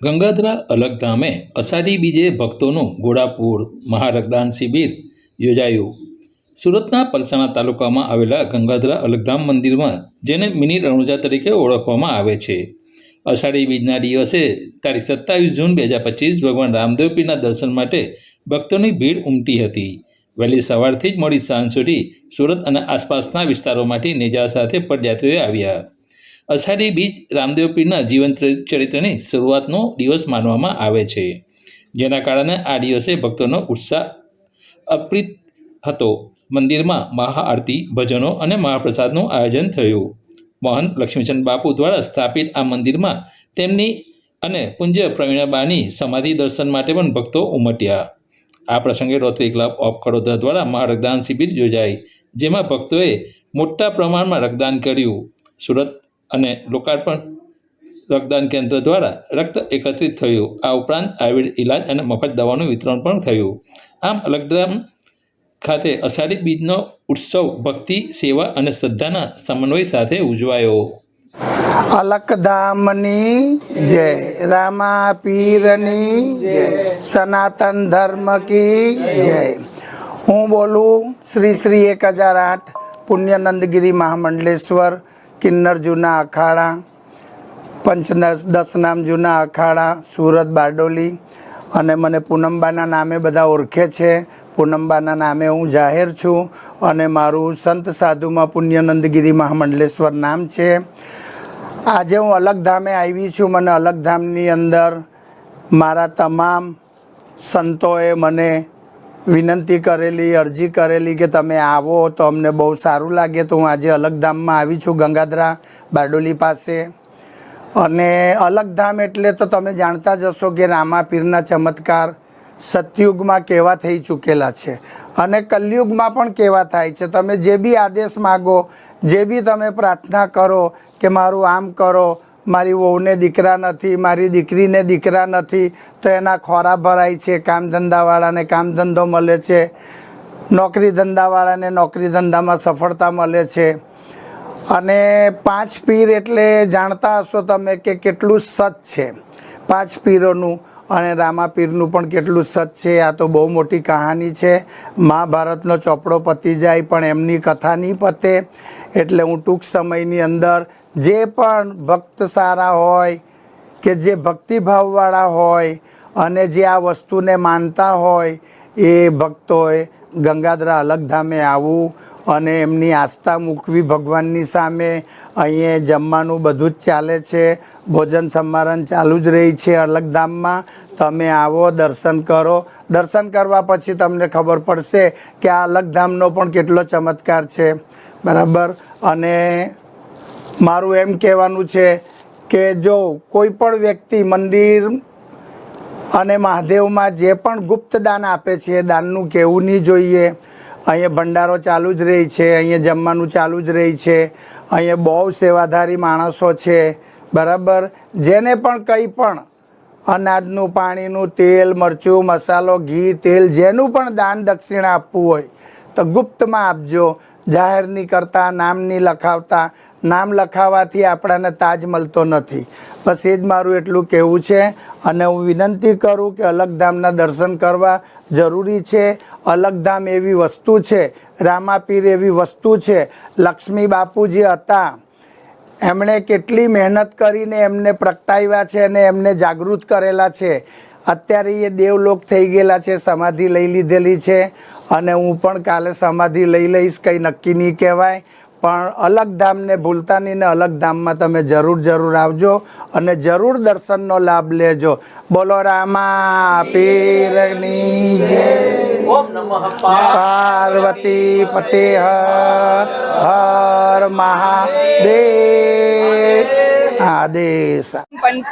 ગંગાધરા અલગધામે અષાઢી બીજે ભક્તોનું ઘોડાપુર મહારક્તદાન શિબિર યોજાયું. સુરતના પલસાણા તાલુકામાં આવેલા ગંગાધરા અલગધામ મંદિરમાં જેને મિની રણુજા તરીકે ઓળખવામાં આવે છે. અષાઢી બીજના દિવસે તારીખ સત્તાવીસ જૂન બે હજાર પચીસ ભગવાન રામદેવપીના દર્શન માટે ભક્તોની ભીડ ઉમટી હતી. વહેલી સવારથી જ મોડી સાંજ સુધી સુરત અને આસપાસના વિસ્તારોમાંથી નેજા સાથે પદયાત્રીઓ આવ્યા. અષાઢી બીજ રામદેવ પીરના જીવન ચરિત્રની શરૂઆતનો દિવસ માનવામાં આવે છે. જેના કારણે આ દિવસે ભક્તોનો ઉત્સાહ અપ્રિત હતો. મંદિરમાં મહાઆરતી, ભજનો અને મહાપ્રસાદનું આયોજન થયું. મહંત લક્ષ્મીચંદ બાપુ દ્વારા સ્થાપિત આ મંદિરમાં તેમની અને પૂજ્ય પ્રવીણાબાની સમાધિ દર્શન માટે પણ ભક્તો ઉમટ્યા. આ પ્રસંગે રોટરી ક્લબ ઓફ કડોદરા દ્વારા મહારક્તદાન શિબિર યોજાઈ, જેમાં ભક્તોએ મોટા પ્રમાણમાં રક્તદાન કર્યું. સુરત અને લોકાર્પણ રક્તદાન કેન્દ્ર દ્વારા રક્ત એકત્રિત થયું. આ ઉપરાંત આયુર્વેદ ઇલાજ અને મફત દવાનું વિતરણ પણ થયું. આમ અલગધામ ખાતે અષાઢી બીજનો ઉત્સવ ભક્તિ, સેવા અને શ્રદ્ધાના સમન્વય સાથે ઉજવાયો. અલકધામની જય. રામા પીરની જય. સનાતન ધર્મ કી જય. હું બોલું શ્રી શ્રી એક હજાર આઠ પુણ્યનંદગીરી મહામંડલેશ્વર કિન્નર જૂના અખાડા પંચ દસનામ જૂના અખાડા, સુરત, બારડોલી અને મને પૂનમબાના નામે બધા ઓળખે છે. પૂનમબાના નામે હું જાહેર છું અને મારું સંત સાધુમાં પુણ્યનંદગીરી મહામંડલેશ્વર નામ છે. આજે હું અલગધામે આવી છું. મને અલગધામની અંદર મારા તમામ સંતોએ મને વિનંતી કરેલી, અરજી કરેલી કે તમે આવો તો અમને બહુ સારું લાગે. તો હું આજે અલગધામમાં આવી છું ગંગાધરા બારડોલી પાસે. અને અલગધામ એટલે તો તમે જાણતા જ હશો કે રામાપીરના ચમત્કાર સતયુગમાં કેવા થઈ ચૂકેલા છે. અને કલયુગમાં પણ કેવા થાય છે. તમે જે બી આદેશ માગો, જે બી તમે પ્રાર્થના કરો કે મારું આમ કરો મારી વહુને દીકરા નથી, મારી દીકરીને દીકરા નથી, તો એના ખોરા ભરાય છે, કામ ધંધાવાળાને કામ ધંધો મળે છે, નોકરી ધંધાવાળાને નોકરી ધંધામાં સફળતા મળે છે. અને પાંચ પીર એટલે જાણતા હશો તમે કે કેટલું સત છે. પાંચ પીરોનું અને રામાપીરનું પણ કેટલું સત છે, આ તો બહુ મોટી કહાની છે. મહાભારતનો ચોપડો પતી જાય, પણ એમની કથા નહીં પતે. એટલે હું ટૂંક સમયની અંદર જે પણ ભક્ત સારા હોય કે જે ભક્તિભાવવાળા હોય અને જે આ વસ્તુને માનતા હોય, એ ભક્તોએ ગંગાધરા અલગધામે આવવું અને એમની આસ્થા મૂકવી ભગવાનની સામે. અહીંયા જમવાનું બધું જ ચાલે છે. ભોજન સમારંભ ચાલુ જ રહી છે અલગધામમાં. તમે આવો, દર્શન કરો. દર્શન કરવા પછી તમને ખબર પડશે કે આ અલગધામનો પણ કેટલો ચમત્કાર છે. બરાબર? અને મારું એમ કહેવાનું છે કે જો કોઈ પણ વ્યક્તિ મંદિર અને મહાદેવમાં જે પણ ગુપ્ત દાન આપે છે, એ દાનનું કહેવું નહીં જોઈએ. અહીંયા ભંડારો ચાલુ જ રહી છે, અહીંયા જમવાનું ચાલુ જ રહી છે, અહીંયા બહુ સેવાધારી માણસો છે, બરાબર? જેને પણ કંઈ પણ અનાજનું, પાણીનું, તેલ, મરચું, મસાલો, ઘી, તેલ, જેનું પણ દાન દક્ષિણા આપવું હોય તો ગુપ્તમાં આપજો. જાહેર નહીં કરતા નહીં લખાવતા. નામ લખાવવાથી આપણાને તાજ મળતો નથી. બસ એ જ મારું એટલું કહેવું છે. અને હું વિનંતી કરું કે અલગધામના દર્શન કરવા જરૂરી છે. અલગધામ એવી વસ્તુ છે, રામાપીર એવી વસ્તુ છે. લક્ષ્મી બાપુજી હતા. એમણે કેટલી મહેનત કરીને એમને પ્રગટાવ્યા છે અને એમને જાગૃત કરેલા છે. અત્યારે એ દેવલોક થઈ ગયેલા છે, સમાધિ લઈ લીધેલી છે અને હું પણ કાલે સમાધિ લઈ લઈશ, કંઈ નક્કી નહીં કહેવાય. પણ અલગ ધામને ભૂલતા નહીં ને અલગ ધામમાં તમે જરૂર જરૂર આવજો અને જરૂર દર્શનનો લાભ લેજો. બોલો રામા, પીરની જય પાર્વતી પતે હર મહાદેવ. આદેશ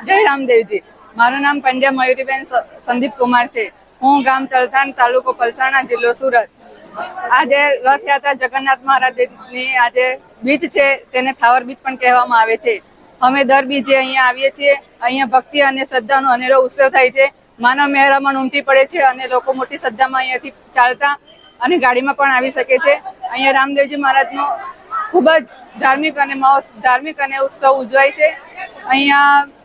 જય રામદેવજી. મારું નામ પંડ્યા મયુરીબેન સંદીપ કુમાર છે. હું ગામ ચલથાણ તાલુકો પલસાણા જિલ્લો સુરત. આજે રથયાત્રા જગન્નાથ મહારાજની આજે બીજ છે, તેને થાવર બીજ પણ કહેવામાં આવે છે. અમે દર બીજે અહીંયા આવીએ છીએ, અહીંયા ભક્તિ અને શ્રદ્ધાનો અનેરો ઉત્સવ થાય છે. માનવ મહેરામણ ઉમટી પડે છે અને લોકો મોટી શ્રદ્ધામાં અહીંયાથી ચાલતા અને ગાડીમાં પણ આવી શકે છે. અહીંયા રામદેવજી મહારાજનો ખૂબ જ ધાર્મિક અને ધાર્મિક અને ઉત્સવ ઉજવાય છે. અહીંયા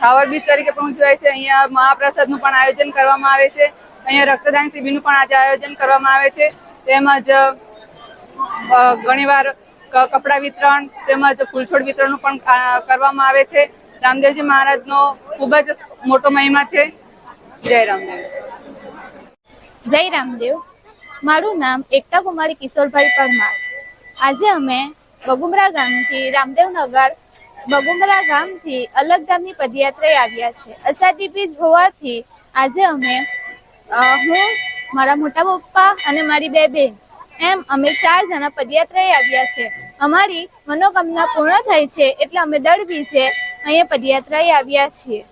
ખાવર બીચ તરીકે પણ ઉજવાય છે. અહીંયા મહાપ્રસાદનું પણ આયોજન કરવામાં આવે છે. અહીંયા રક્તદાન શિબિરનું પણ આજે આયોજન કરવામાં આવે છે. તેમજ ઘણીવાર કપડાં વિતરણ તેમજ ફૂલછોડ વિતરણનું પણ કરવામાં આવે છે. રામદેવજી મહારાજનો ખૂબ જ મોટો મહિમા છે. જય રામદેવ. જય રામદેવ. મારું નામ એકતા કુમારી કિશોરભાઈ પરમાર. આજે અમે બગુમરા ગામથી રામદેવનગર બગુમરા ગામથી અલગ ગામની પદયાત્રાએ આવ્યા છે. અષાઢી બીજ હોવાથી આજે અમે હું, મારા મોટા પપ્પા અને મારી બે બેન એમ અમે ચાર જણા પદયાત્રાએ આવ્યા છે. અમારી મનોકામના પૂર્ણ થઈ છે એટલે અમે દર છે અહીંયા પદયાત્રાએ આવ્યા છીએ.